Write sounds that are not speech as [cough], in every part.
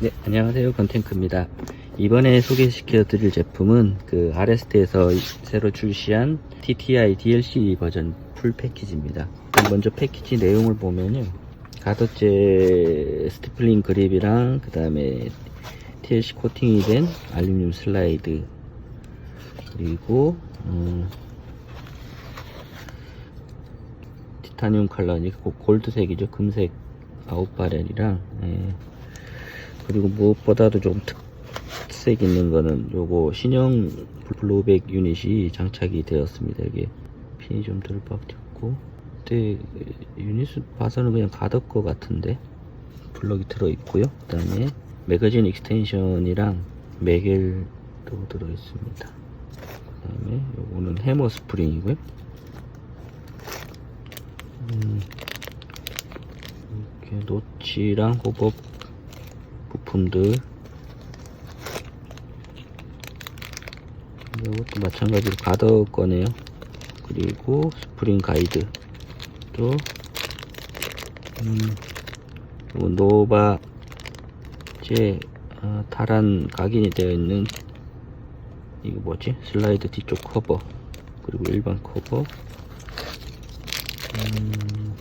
네, 안녕하세요. 건탱크입니다. 이번에 소개시켜 드릴 제품은 그 아레스트에서 새로 출시한 TTI DLC 버전 풀 패키지입니다. 먼저 패키지 내용을 보면요. 가덕제 스티플링 그립이랑 그 다음에 TLC 코팅이 된 알루미늄 슬라이드 그리고 음, 티타늄 컬러니까 골드색이죠. 금색 아웃바렐이랑 예. 그리고 무엇보다도 좀 특색 있는 거는 요거 신형 블로백 유닛이 장착이 되었습니다. 이게 핀이 좀덜 박혔고 근데 유닛을 봐서는 그냥 가덕 거 같은데 블럭이 들어있고요. 그 다음에 매거진 익스텐션이랑 매겔도 들어있습니다. 그 다음에 요거는 해머 스프링이고요. 음, 이렇게 노치랑 호법 부품들. 이것도 마찬가지로 가덕 거네요. 그리고 스프링 가이드 또 음, 노바 제 아, 타란 각인이 되어 있는 이거 뭐지? 슬라이드 뒤쪽 커버 그리고 일반 커버. 음,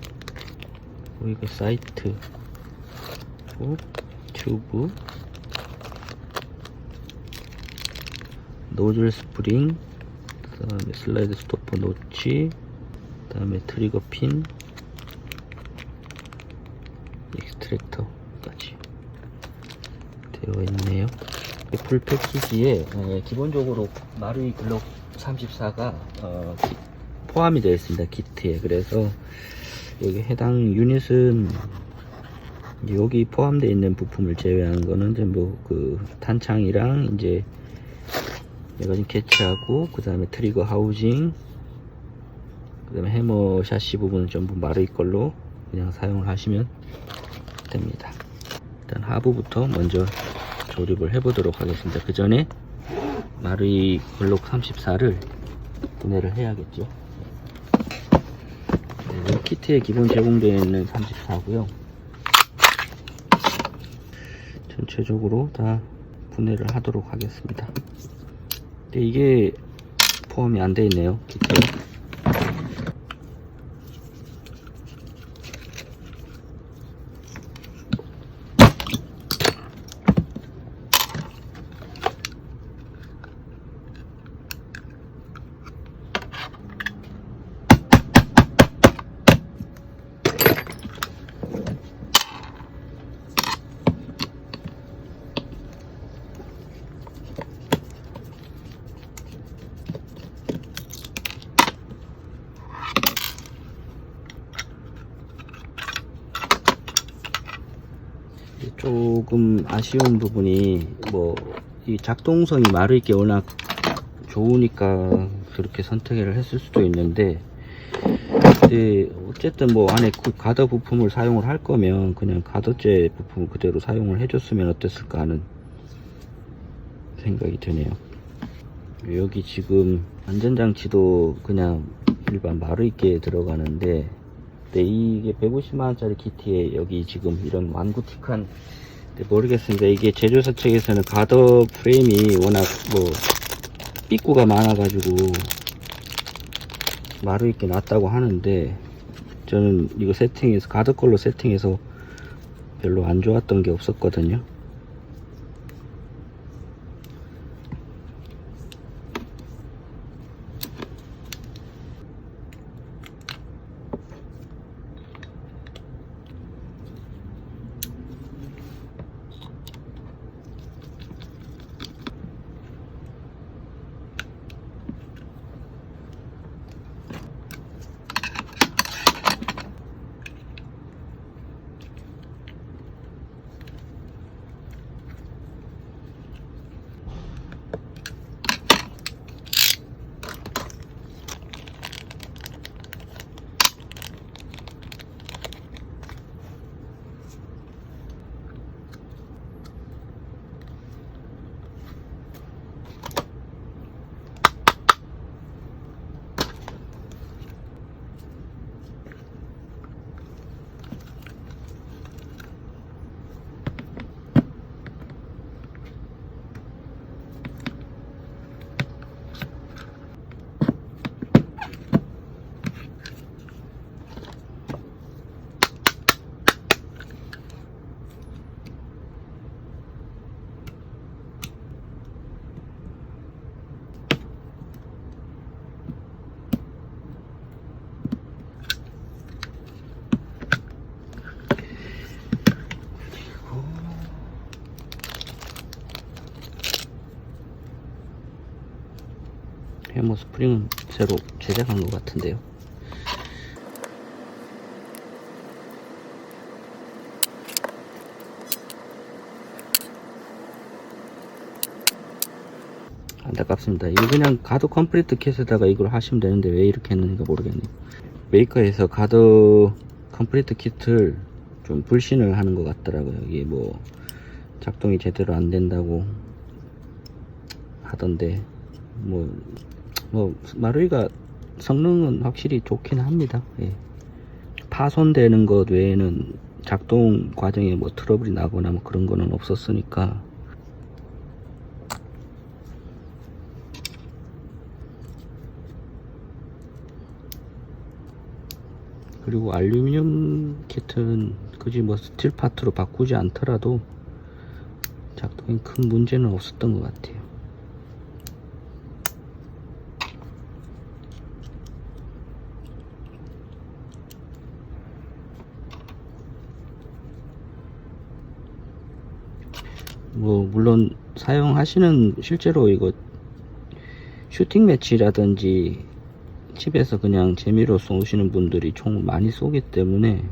여기가 사이트 그리고 튜브. 노즐 스프링. 그 다음에 슬라이드 스토퍼 노치. 그 다음에 트리거 핀. 익스트랙터까지 되어 있네요. 풀 패키지에 어, 기본적으로 마루이 글록 34가 어, 포함이 되어 있습니다. 키트에. 그래서 여기 해당 유닛은 이제 여기 포함되어 있는 부품을 제외한 거는 전부 그 탄창이랑 이제 매거진 캐치하고 그 다음에 트리거 하우징 그 다음에 해머 샤시 부분은 전부 마루이 걸로 그냥 사용을 하시면 됩니다. 일단 하부부터 먼저 조립을 해 보도록 하겠습니다. 그 전에 마루이 글록 34를 구매를 해야겠죠? 네, 이 키트에 기본 제공되어 있는 34고요 전체적으로 다 분해를 하도록 하겠습니다. 근데 이게 포함이 안 되어 있네요. 기타에. 조금 아쉬운 부분이 뭐 이 작동성이 마르게 워낙 좋으니까 그렇게 선택을 했을 수도 있는데 근데 어쨌든 뭐 안에 그 가더 부품을 사용을 할 거면 그냥 가더제 부품을 그대로 사용을 해줬으면 어땠을까 하는 생각이 드네요. 여기 지금 안전장치도 그냥 일반 마르게 들어가는데 근데 이게 150만원짜리 키트에 여기 지금 이런 완구틱한 모르겠습니다. 이게 제조사 측에서는 가더 프레임이 워낙 뭐 삐꾸가 많아가지고 마루 있게 놨다고 하는데 저는 이거 세팅해서 가더 걸로 세팅해서 별로 안 좋았던 게 없었거든요. 스프링은 새로 제작한 것 같은데요. 안타깝습니다. 이거 그냥 가드 컴플리트 킷에다가 이걸 하시면 되는데 왜 이렇게 했는지 모르겠네요. 메이커에서 가드 컴플리트 킷을 좀 불신을 하는 것 같더라고요. 이게 뭐 작동이 제대로 안 된다고 하던데 뭐, 뭐 마루이가 성능은 확실히 좋긴 합니다. 예. 파손되는 것 외에는 작동 과정에 뭐 트러블이 나거나 뭐 그런 거는 없었으니까 그리고 알루미늄 키트는 굳이 뭐 스틸 파트로 바꾸지 않더라도 작동에 큰 문제는 없었던 것 같아요. 뭐 물론 사용하시는 실제로 이거 슈팅 매치라든지 집에서 그냥 재미로 쏘시는 분들이 총 많이 쏘기 때문에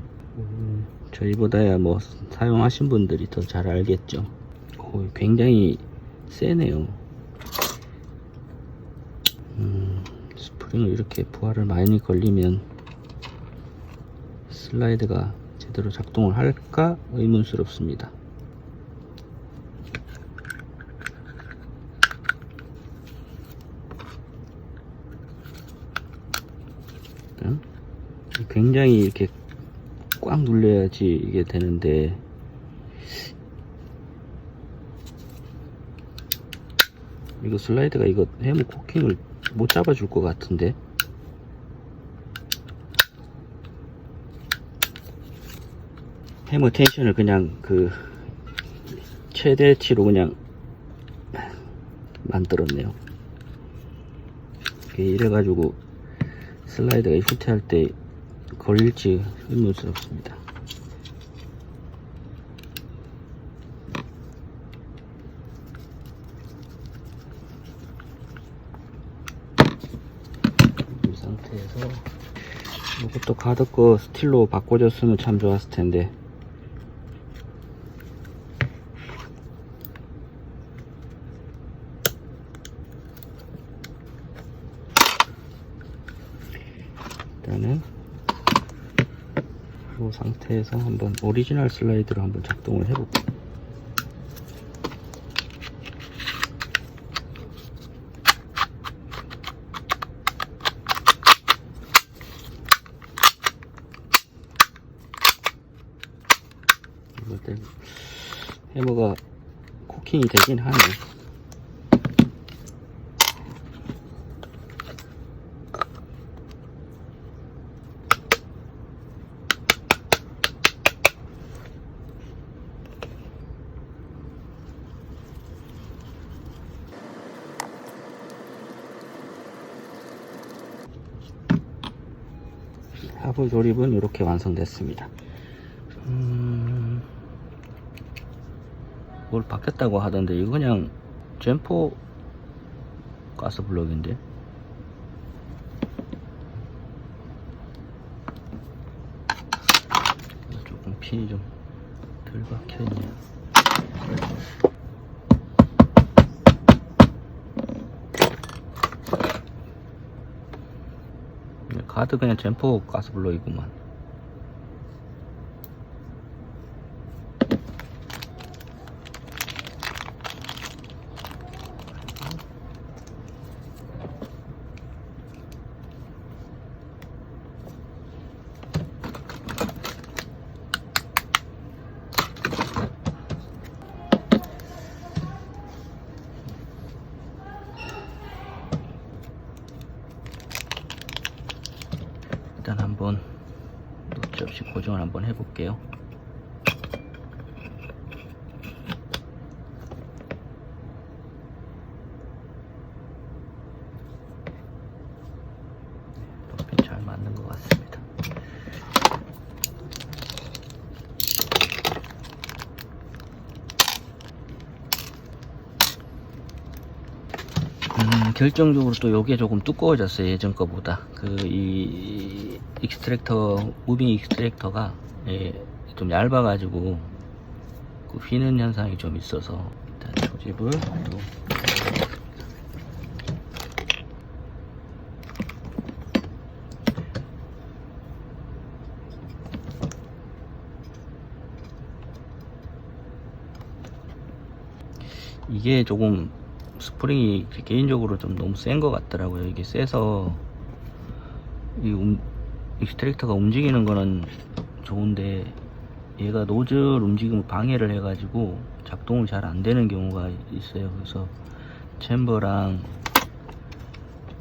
저희보다야 뭐 사용하신 분들이 더 잘 알겠죠. 오, 굉장히 세네요. 음, 스프링을 이렇게 부하를 많이 걸리면 슬라이드가 제대로 작동을 할까 의문스럽습니다. 굉장히 이렇게 꽉 눌려야지 이게 되는데. 이거 슬라이드가 이거 해머 코킹을 못 잡아줄 것 같은데. 해머 텐션을 그냥 그 최대치로 그냥 만들었네요. 이래가지고 슬라이드가 슈트할 때 걸릴지 의문스럽습니다. 이 상태에서 이것도 가드 거 스틸로 바꿔줬으면 참 좋았을 텐데 일단은 이 상태에서 한번 오리지널 슬라이드로 한번 작동을 해볼게요. 해머가 코킹이 되긴 하네. 하부 조립은 이렇게 완성됐습니다. 음, 뭘 바뀌었다고 하던데 이거 그냥 젠포 가스 블럭인데 조금 핀이 좀 덜 박혀있네요. 가드 그냥 젠포 가스 블럭이구만. 일단 한번 노치 없이 고정을 한번 해볼게요. 높이 잘 맞는 것 같습니다. 음, 음, 결정적으로 또 요게 조금 두꺼워졌어요 예전 거보다. 그 이 익스트랙터 무빙 익스트랙터가 예, 좀 얇아 가지고 그 휘는 현상이 좀 있어서 일단 조집을 또 이게 조금 스프링이 개인적으로 좀 너무 센 것 같더라고요. 이게 세서 이 움, 익스트랙터가 움직이는 거는 좋은데 얘가 노즐 움직임을 방해를 해 가지고 작동을 잘 안 되는 경우가 있어요. 그래서 챔버랑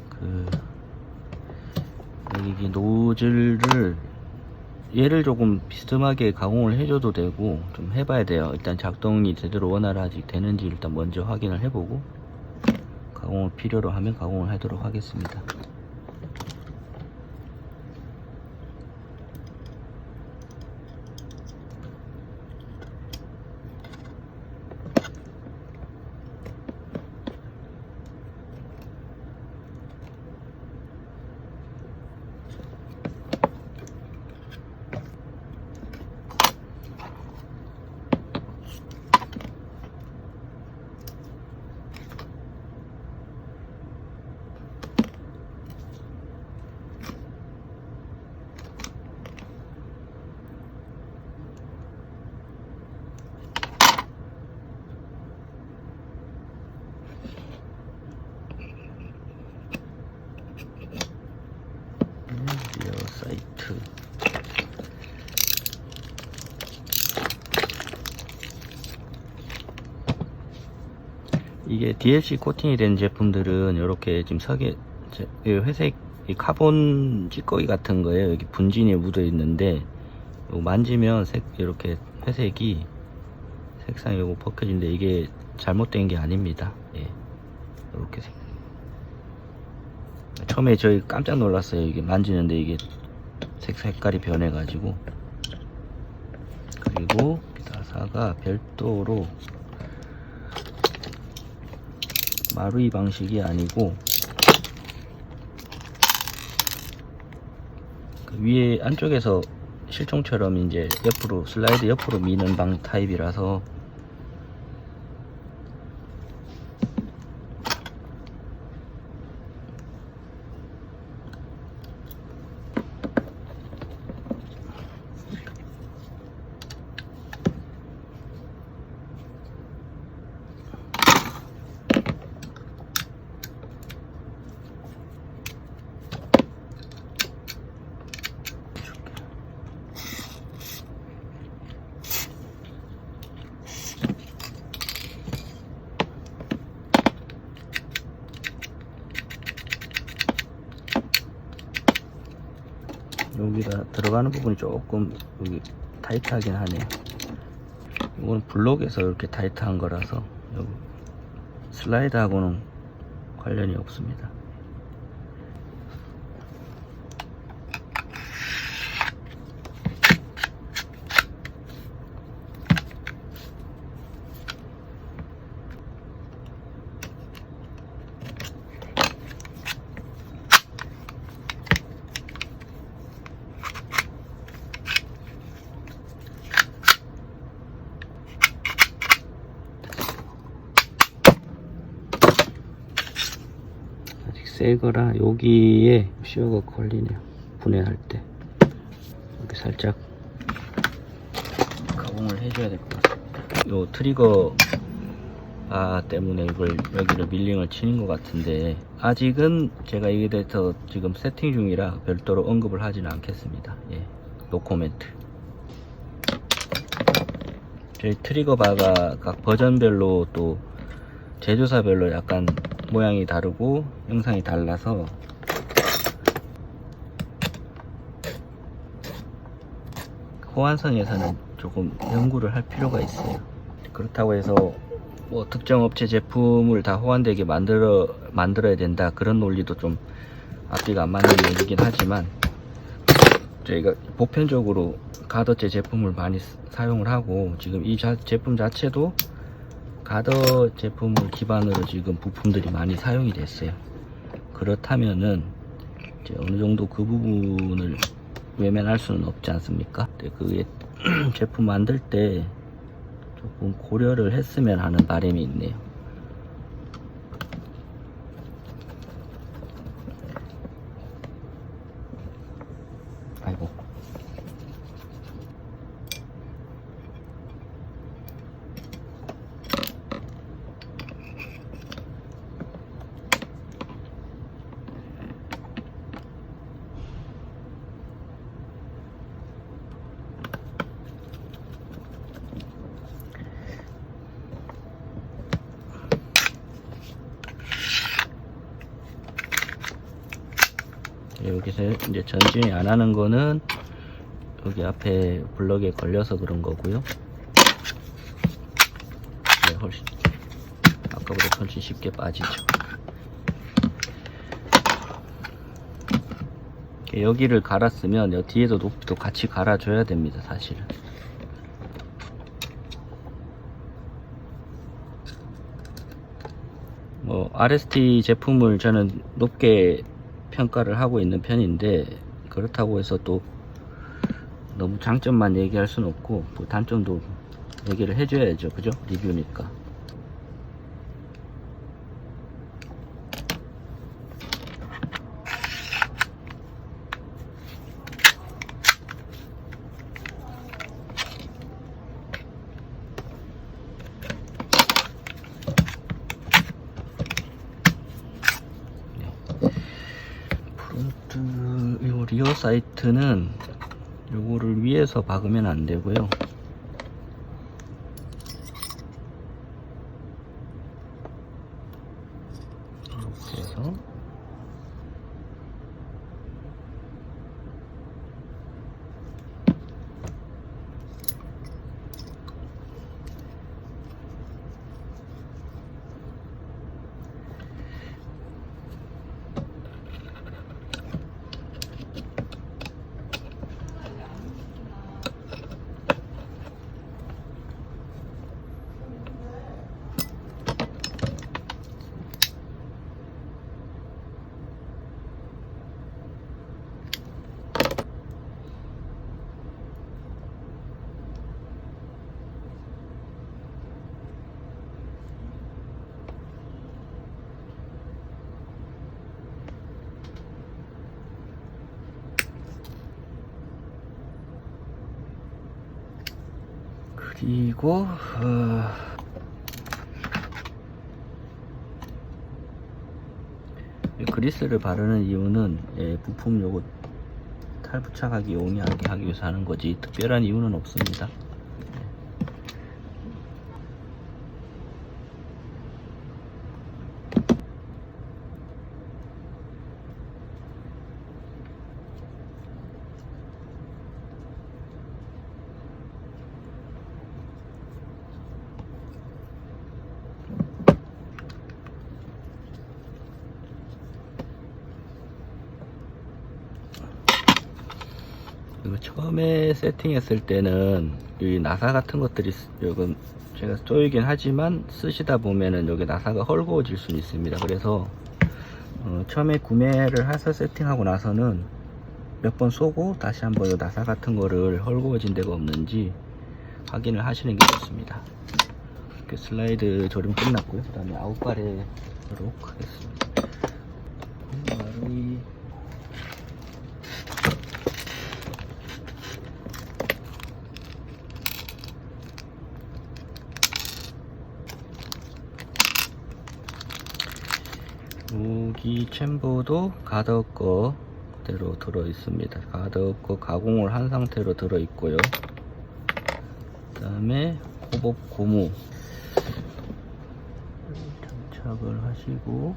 그 여기 노즐을 얘를 조금 비스듬하게 가공을 해줘도 되고 좀 해봐야 돼요. 일단 작동이 제대로 원활하지 되는지 일단 먼저 확인을 해보고 가공을 필요로 하면 가공을 하도록 하겠습니다. 리어 사이트 이게 DLC 코팅이 된 제품들은 이렇게 지금 이 회색 이 카본 찌꺼기 같은 거예요 여기 분진이 묻어 있는데 만지면 색 이렇게 회색이 색상이 요거 벗겨진데 이게 잘못된 게 아닙니다. 예. 이렇게 색. 처음에 저희 깜짝 놀랐어요. 이게 만지는데 이게 색 색깔이 변해가지고. 그리고 나사가 별도로 마루이 방식이 아니고 그 위에 안쪽에서 실총처럼 이제 옆으로 슬라이드 옆으로 미는 방 타입이라서 여기다 들어가는 부분이 조금 여기 타이트하긴 하네요. 이거는 블록에서 이렇게 타이트한 거라서 슬라이드하고는 관련이 없습니다. 아직 새 거라 여기에 시어가 걸리네요. 분해할 때. 이렇게 살짝 가공을 해줘야 될 것 같습니다. 요 트리거 아 때문에 이걸 여기를 밀링을 치는 것 같은데 아직은 제가 이게 대해서 지금 세팅 중이라 별도로 언급을 하지는 않겠습니다. 예, 노코멘트. 저희 트리거 바가 각 버전별로 또 제조사별로 약간 모양이 다르고 형상이 달라서 호환성에서는 조금 연구를 할 필요가 있어요. 그렇다고 해서 뭐 특정 업체 제품을 다 호환되게 만들어 만들어야 된다 그런 논리도 좀 앞뒤가 안 맞는 얘기긴 하지만 저희가 보편적으로 가더제 제품을 많이 쓰- 사용을 하고 지금 이 자- 제품 자체도 가더 제품을 기반으로 지금 부품들이 많이 사용이 됐어요. 그렇다면은 이제 어느 정도 그 부분을 외면할 수는 없지 않습니까? 그게 [clears throat] 제품 만들 때 조금 고려를 했으면 하는 바람이 있네요. 아이고. 여기서 이제 전진이 안 하는 거는 여기 앞에 블럭에 걸려서 그런 거고요. 네, 훨씬 아까보다 훨씬 쉽게 빠지죠. 이렇게 여기를 갈았으면 여 뒤에도 높이도 같이 갈아줘야 됩니다, 사실은. 뭐 RST 제품을 저는 높게 평가를 하고 있는 편인데 그렇다고 해서 또 너무 장점만 얘기할 수는 없고 또 단점도 얘기를 해줘야죠. 그죠? 리뷰니까 프론트 요 리어 사이트는 요거를 위에서 박으면 안 되고요. 이렇게 해서 그리고 어, 이 그리스를 바르는 이유는 예, 부품 요거 탈부착하기 용이하게 하기 위해서 하는 거지 특별한 이유는 없습니다. 이거 처음에 세팅했을 때는 이 나사 같은 것들이 쓰- 조금 제가 쪼이긴 하지만 쓰시다 보면은 여기 나사가 헐거워질 수는 있습니다. 그래서 어, 처음에 구매를 해서 세팅하고 나서는 몇 번 쏘고 다시 한번 이 나사 같은 거를 헐거워진 데가 없는지 확인을 하시는 게 좋습니다. 이렇게 슬라이드 조립 끝났고요. 그 다음에 아웃바레로 하겠습니다. 마루 이 챔버도 가더 거대로 들어 있습니다. 가더 거 가공을 한 상태로 들어 있고요. 그 다음에 호법 고무 장착을 하시고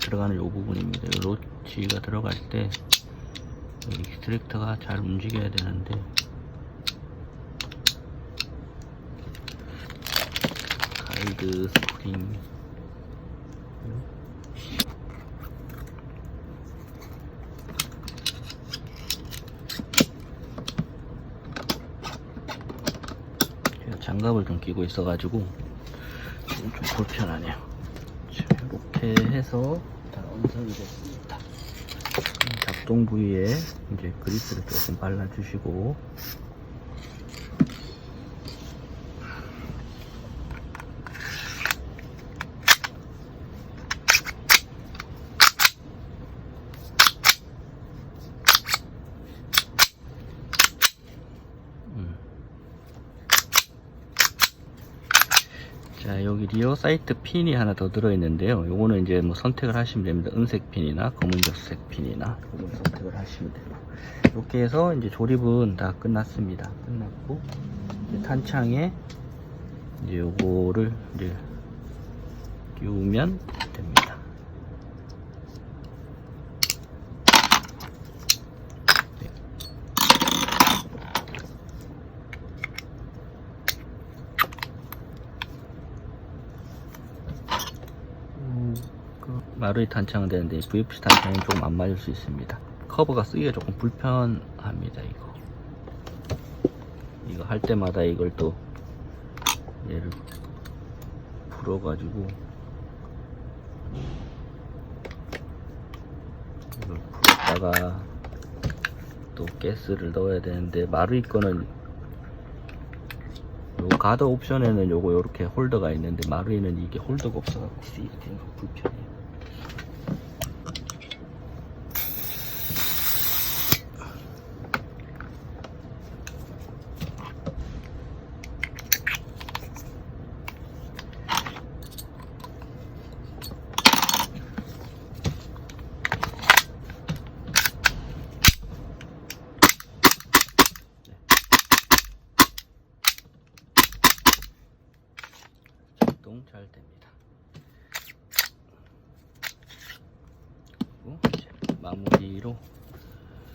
들어가는 요 부분입니다. 요 로치가 들어갈 때 익스트랙터가 잘 움직여야 되는데 가이드 스프링 장갑을 좀 끼고 있어가지고 좀 불편하네요. 자, 이렇게 해서 다 완성이 됐습니다. 음, 작동 부위에 이제 그리스를 조금 발라주시고 자 여기 리어 사이트 핀이 하나 더 들어있는데요. 요거는 이제 뭐 선택을 하시면 됩니다. 은색 핀이나 검은색 핀이나 요걸 선택을 하시면 되고. 이렇게 해서 이제 조립은 다 끝났습니다. 끝났고 이제 탄창에 이제 요거를 이제 끼우면 됩니다 음, 그 마루이 탄창은 되는데 VFC 탄창은 조금 안 맞을 수 있습니다. 커버가 쓰기가 조금 불편합니다. 이거 이거 할 때마다 이걸 또 얘를 풀어 가지고 이걸 풀었다가 또 가스를 넣어야 되는데 마루이 거는 요 가드 옵션에는 요거 요렇게 홀더가 있는데 마루에는 이게 홀더가 거 불편해요. 작동 잘 됩니다. 그리고 이제 마무리로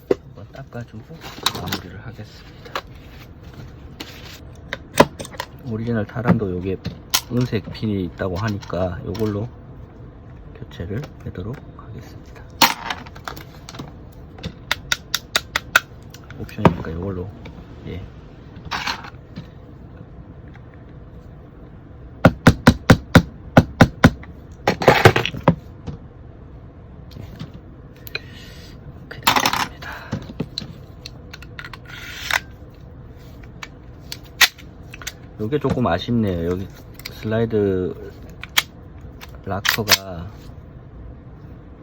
한번 닦아주고 마무리를 하겠습니다. 오리지널 타란도 요게 은색 핀이 있다고 하니까 요걸로 교체를 하도록 하겠습니다. 옵션이니까 요걸로 예 이렇게 됐습니다. 요게 조금 아쉽네요. 여기 슬라이드 락커가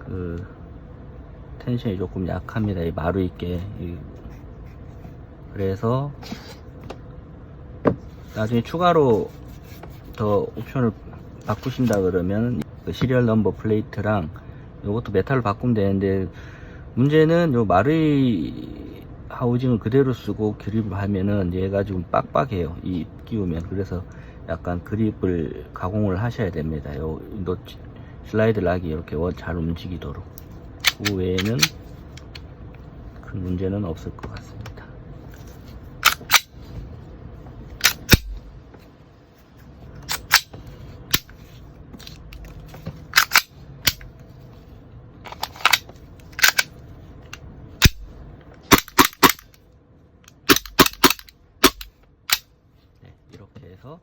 그 텐션이 조금 약합니다. 이 마루 있게. 이- 그래서 나중에 추가로 더 옵션을 바꾸신다 그러면 그 시리얼 넘버 플레이트랑 이것도 메탈로 바꾸면 되는데 문제는 요 마루이 하우징을 그대로 쓰고 그립을 하면은 얘가 좀 빡빡해요. 이 끼우면 그래서 약간 그립을 가공을 하셔야 됩니다. 요 노- 슬라이드 락이 이렇게 원- 잘 움직이도록 그 외에는 큰 문제는 없을 것 같습니다. 네, 이렇게 해서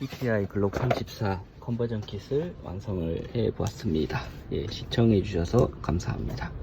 DPI 글록 34 컨버전 킷을 완성을 해 보았습니다. 예, 시청해 주셔서 감사합니다.